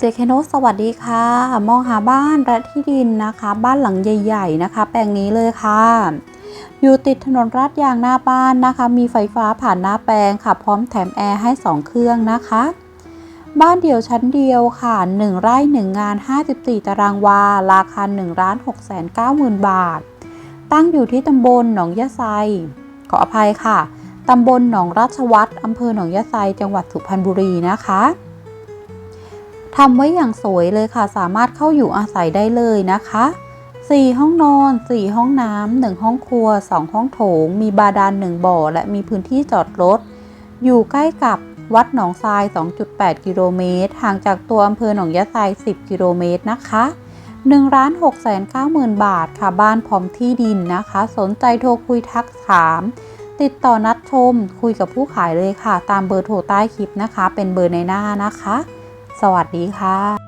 เจเคโนสวัสดีค่ะ มองหาบ้านและที่ดินนะคะ บ้านหลังใหญ่ๆนะคะ แปลงนี้เลยค่ะ อยู่ติดถนนลาดยางหน้าบ้านนะคะ มีไฟฟ้าผ่านหน้าแปลงค่ะ พร้อมแถมแอร์ให้ 2 เครื่องนะคะ บ้านเดี่ยวชั้นเดียวค่ะ 1 ไร่ 1 งาน 54 ตารางวา ราคา1ล้าน6แสน9หมื่นบาท ตั้งอยู่ที่ตำบลหนองยะไซขออภัยค่ะ ตำบลหนองราชวัตรอำเภอหนองยะไซจังหวัดสุพรรณบุรีนะคะ ทำไว้อย่างสวยเลยค่ะ สามารถเข้าอยู่อาศัยได้เลยนะคะ 4 ห้องนอน 4 ห้องน้ำ1ห้องครัว 2 ห้องโถง มีบาดาล1บ่อ และมีพื้นที่จอดรถ อยู่ใกล้กับวัดหนองทราย 2.8 กิโลเมตร ห่างจากตัวอำเภอหนองยะไซ10 กิโลเมตรนะคะ1ล้าน6แสน9หมื่นบาทค่ะ บ้านพร้อมที่ดินนะคะ สนใจโทรคุยทักถาม ติดต่อนัดชม คุยกับผู้ขายเลยค่ะ ตามเบอร์โทรใต้คลิปนะคะ เป็นเบอร์ในหน้านะคะ สวัสดีค่ะ